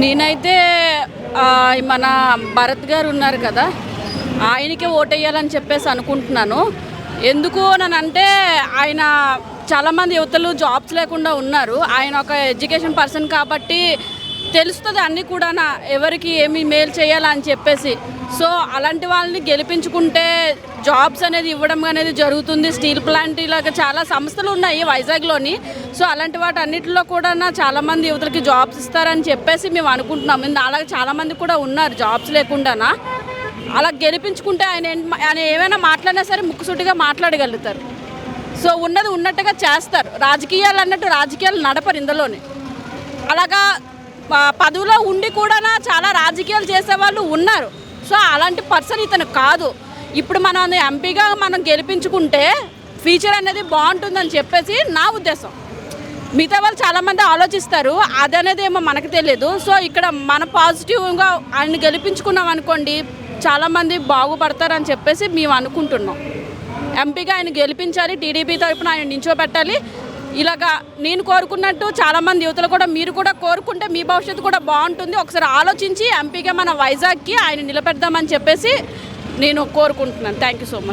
నేనైతే మన భరత్ గారు ఉన్నారు కదా ఆయనకే ఓటేయాలని చెప్పేసి అనుకుంటున్నాను. ఎందుకు అంటే ఆయన చాలామంది యువతలు జాబ్స్ లేకుండా ఉన్నారు. ఆయన ఒక ఎడ్యుకేషన్ పర్సన్ కాబట్టి తెలుస్తుంది అన్నీ కూడా ఎవరికి ఏమి మేలు చేయాలని చెప్పేసి. సో అలాంటి వాళ్ళని గెలిపించుకుంటే జాబ్స్ అనేది ఇవ్వడం అనేది జరుగుతుంది. స్టీల్ ప్లాంట్ ఇలాగ చాలా సంస్థలు ఉన్నాయి వైజాగ్లోని. సో అలాంటి వాటి అన్నింటిలో కూడా చాలామంది యువతలకి జాబ్స్ ఇస్తారని చెప్పేసి మేము అనుకుంటున్నాం. ఇంద- అలాగే చాలామంది కూడా ఉన్నారు జాబ్స్ లేకుండానా. అలా గెలిపించుకుంటే ఆయన ఆయన ఏమైనా మాట్లాడినా సరే ముక్కుసూటిగా మాట్లాడగలుగుతారు. సో ఉన్నది ఉన్నట్టుగా చేస్తారు. రాజకీయాలు అన్నట్టు రాజకీయాలు నడపరు ఇందులోనే. అలాగా ప- పదవిలో ఉండి కూడా చాలా రాజకీయాలు చేసేవాళ్ళు ఉన్నారు. సో అలాంటి పర్సన్ ఇతను కాదు. ఇప్పుడు మనం ఎంపీగా మనం గెలిపించుకుంటే ఫ్యూచర్ అనేది బాగుంటుందని చెప్పేసి నా ఉద్దేశం. మిగతా వాళ్ళు చాలామంది ఆలోచిస్తారు అది అనేది ఏమో మనకు తెలియదు సో ఇక్కడ మన పాజిటివ్గా ఆయన గెలిపించుకున్నాం అనుకోండి చాలామంది బాగుపడతారని చెప్పేసి మేము అనుకుంటున్నాం. ఎంపీగా ఆయన గెలిపించాలి టీడీపీ తరఫున ఆయన నించోబెట్టాలి ఇలాగా నేను కోరుకున్నట్టు చాలామంది యువతలు కూడా మీరు కూడా కోరుకుంటే మీ భవిష్యత్తు కూడా బాగుంటుంది. ఒకసారి ఆలోచించి ఎంపీగా మన వైజాగ్కి ఆయన నిలబెడదామని చెప్పేసి నేను కోరుకుంటున్నాను. Thank you so much